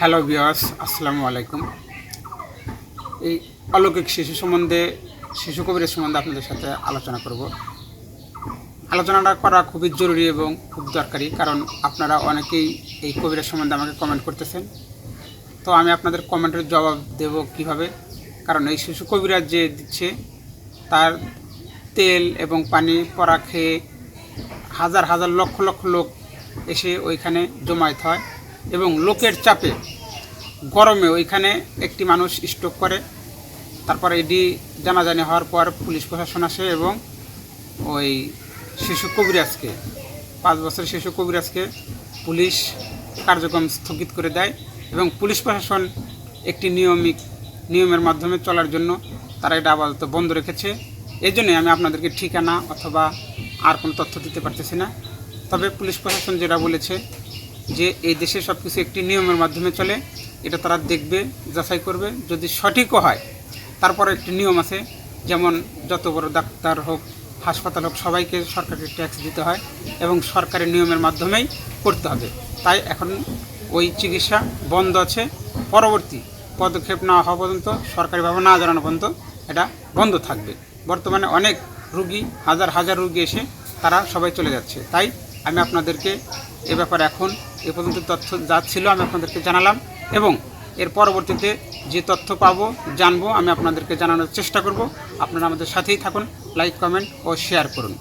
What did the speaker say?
Hello বিয়াস আসসালামু আলাইকুম এই অলৌকিক শিশু সম্বন্ধে, শিশু কবিরের সম্বন্ধে আপনাদের সাথে আলোচনা করব। আলোচনাটা করা খুবই জরুরি এবং খুব দরকারি, কারণ আপনারা অনেকেই এই কবিরের সম্বন্ধে আমাকে কমেন্ট করতেছেন। তো আমি আপনাদের কমেন্টের জবাব দেব কীভাবে? কারণ এই শিশু কবিরাজ যে দিচ্ছে, তার তেল এবং পানি পরা খেয়ে হাজার হাজার লক্ষ লক্ষ লোক এসে ওইখানে জমায়েত হয়। এবং লোকের চাপে গরমে ওইখানে একটি মানুষ স্ট্রোক করে। তারপরে এটি জানাজানি হওয়ার পর পুলিশ প্রশাসন আসে এবং ওই শিশু কবিরাজকে, পাঁচ বছরের শিশু কবিরাজকে পুলিশ কার্যক্রম স্থগিত করে দেয় এবং পুলিশ প্রশাসন একটি নিয়মিক, নিয়মের মাধ্যমে চলার জন্য তারা এটা আপাতত বন্ধ রেখেছে। এই জন্যে আমি আপনাদেরকে ঠিকানা অথবা আর কোনো তথ্য দিতে পারতেছি না। তবে পুলিশ প্রশাসন যেটা বলেছে যে এই দেশে সব কিছু একটি নিয়মের মাধ্যমে চলে, এটা তারা দেখবে, যাচাই করবে। যদি সঠিকও হয় তারপরে একটি নিয়ম আছে, যেমন যত বড় ডাক্তার হোক, হাসপাতাল হোক, সবাইকে সরকারকে ট্যাক্স দিতে হয় এবং সরকারি নিয়মের মাধ্যমেই করতে হবে। তাই এখন ওই চিকিৎসা বন্ধ আছে। পরবর্তী পদক্ষেপ না হওয়া পর্যন্ত সরকারিভাবে না জানানো পর্যন্ত এটা বন্ধ থাকবে। বর্তমানে অনেক রুগী, হাজার হাজার রুগী এসে তারা সবাই চলে যাচ্ছে। তাই আমি আপনাদেরকে এ ব্যাপারে এখন এ পর্যন্ত তথ্য যা ছিল আমি আপনাদেরকে জানালাম এবং এর পরবর্তীতে যে তথ্য পাবো, জানব, আমি আপনাদেরকে জানানোর চেষ্টা করব। আপনারা আমাদের সাথেই থাকুন লাইক কমেন্ট ও শেয়ার করুন।